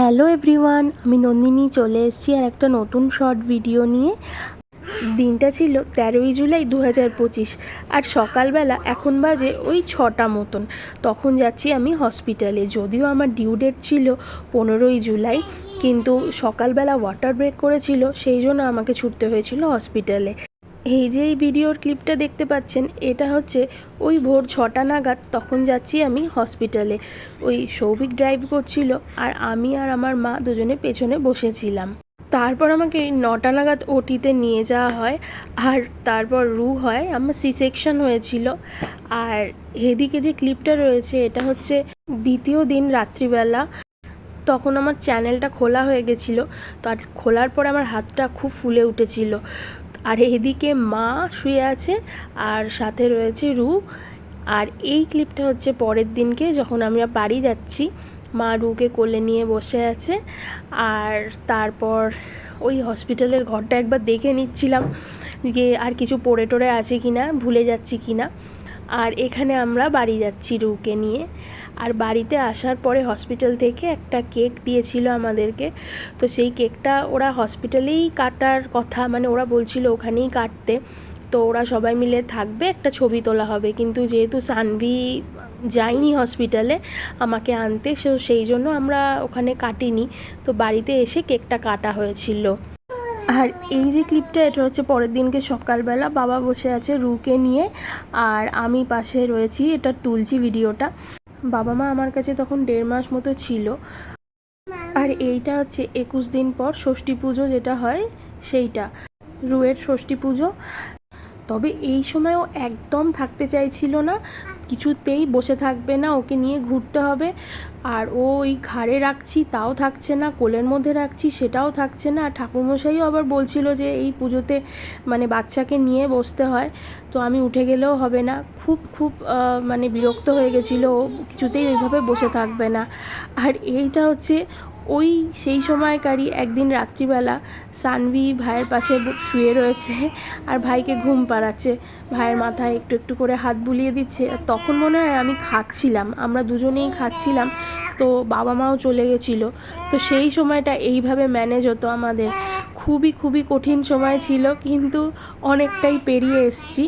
Hello everyone, আমি নন্দিনী চলে এসেছি আর একটা নতুন শর্ট ভিডিও নিয়ে। দিনটা ছিল তেরোই জুলাই দু হাজার পঁচিশ আর সকালবেলা এখন বাজে ওই ছটা মতন। তখন যাচ্ছি আমি হসপিটালে, যদিও আমার ডিউ ডেট ছিল পনেরোই জুলাই, কিন্তু সকালবেলা ওয়াটার ব্রেক করেছিল, সেই জন্য আমাকে ছুটতে হয়েছিল হসপিটালে। এই যে এই ভিডিওর ক্লিপটা দেখতে পাচ্ছেন, এটা হচ্ছে ওই ভোর ছটা নাগাদ তখন যাচ্ছি আমি হসপিটালে। ওই সৌভিক ড্রাইভ করছিল আর আমি আর আমার মা দুজনে পেছনে বসেছিলাম। তারপর আমাকে নটা নাগাদ ওটিতে নিয়ে যাওয়া হয় আর তারপর রু হয়, আমার সি সেকশন হয়েছিল। আর এদিকে যে ক্লিপটা রয়েছে, এটা হচ্ছে দ্বিতীয় দিন রাত্রিবেলা। তখন আমার চ্যানেলটা খোলা হয়ে গেছিল। তার খোলার পরে আমার হাতটা খুব ফুলে উঠেছিল। আর এদিকে মা শুয়ে আছে, আর সাথে রয়েছে রু। আর এই ক্লিপটা হচ্ছে পরের দিনকে, যখন আমরা বাড়ি যাচ্ছি, মা রুকে কোলে নিয়ে বসে আছে। আর তারপর ওই হসপিটালের ঘরটা একবার দেখে নিচ্ছিলাম যে আর কিছু পড়ে টড়ে আছে কি না ভুলে যাচ্ছি কি না আর এখানে আমরা বাড়ি যাচ্ছি রুকে নিয়ে। আর বাড়িতে আসার পরে হসপিটাল থেকে একটা কেক দিয়েছিল আমাদেরকে। তো সেই কেকটা ওরা হসপিটালেই কাটার কথা মানে ওরা বলছিল ওখানেই কাটতে। তো ওরা সবাই মিলে থাকবে, একটা ছবি তোলা হবে। কিন্তু যেহেতু সানভি যায়নি হসপিটালে আমাকে আনতে, সো সেই জন্য আমরা ওখানে কাটিনি। তো বাড়িতে এসে কেকটা কাটা হয়েছিল। আর এই যে ক্লিপটা এটা হচ্ছে পরের দিনকে সকালবেলা। বাবা বসে আছে রুকে নিয়ে। আর আমি পাশে রয়েছি এটা তুলছি ভিডিওটা বাবা মা আমার কাছে তখন দেড় মাস মতো ছিল। আর এইটা হচ্ছে একুশ দিন পর ষষ্ঠী পুজো যেটা হয়, সেইটা। রুয়ের ষষ্ঠী পুজো। তবে এই সময়ও একদম থাকতে চাইছিল না। কিছুতেই বসে থাকবে না, ওকে নিয়ে ঘুরতে হবে। আর ও ওই ঘাড়ে রাখছি, তাও থাকছে না, কোলের মধ্যে রাখছি, সেটাও থাকছে না। আর ঠাকুরমশাইও আবার বলছিল যে এই পুজোতে মানে বাচ্চাকে নিয়ে বসতে হয়। তো আমি উঠে গেলেও হবে না। খুব খুব মানে বিরক্ত হয়ে গেছিল ও। কিছুতেই ওইভাবে বসে থাকবে না। আর এইটা হচ্ছে ওই সেই সময়কারই একদিন রাত্রিবেলা সানভি ভাইয়ের পাশে শুয়ে রয়েছে আর ভাইকে ঘুম পাড়াচ্ছে। ভাইয়ের মাথায় একটু একটু করে হাত বুলিয়ে দিচ্ছে। তখন মনে হয় আমি খাচ্ছিলাম, আমরা দুজনেই খাচ্ছিলাম, তো বাবা মাও চলে গেছিল। তো সেই সময়টা এইভাবে ম্যানেজ হতো আমাদের। খুবই খুবই কঠিন সময় ছিল, কিন্তু অনেকটাই পেরিয়ে এসছি।